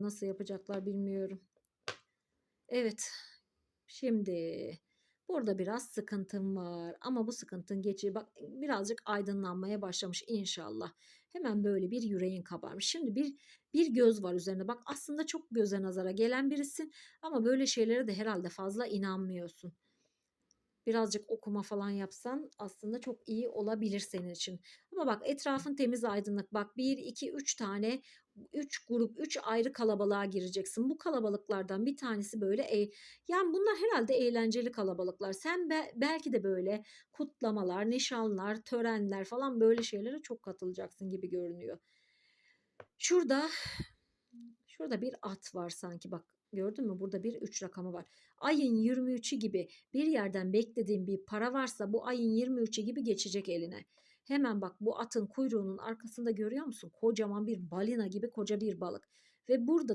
Nasıl yapacaklar bilmiyorum. Evet. Şimdi burada biraz sıkıntım var ama bu sıkıntın geçi bak birazcık aydınlanmaya başlamış inşallah. Hemen böyle bir yüreğin kabarmış. Şimdi bir bir göz var üzerinde. Bak aslında çok göze nazara gelen birisin ama böyle şeylere de herhalde fazla inanmıyorsun. Birazcık okuma falan yapsan aslında çok iyi olabilir senin için. Ama bak etrafın temiz aydınlık. Bak 1, 2, 3 tane 3 grup 3 ayrı kalabalığa gireceksin. Bu kalabalıklardan bir tanesi böyle e yani bunlar herhalde eğlenceli kalabalıklar. Sen be, belki de böyle kutlamalar, nişanlar, törenler falan böyle şeylere çok katılacaksın gibi görünüyor. Şurada şurada bir at var sanki bak gördün mü? Burada bir 3 rakamı var. Ayın 23'ü gibi bir yerden beklediğin bir para varsa bu ayın 23'ü gibi geçecek eline. Hemen bak bu atın kuyruğunun arkasında görüyor musun? Kocaman bir balina gibi koca bir balık. Ve burada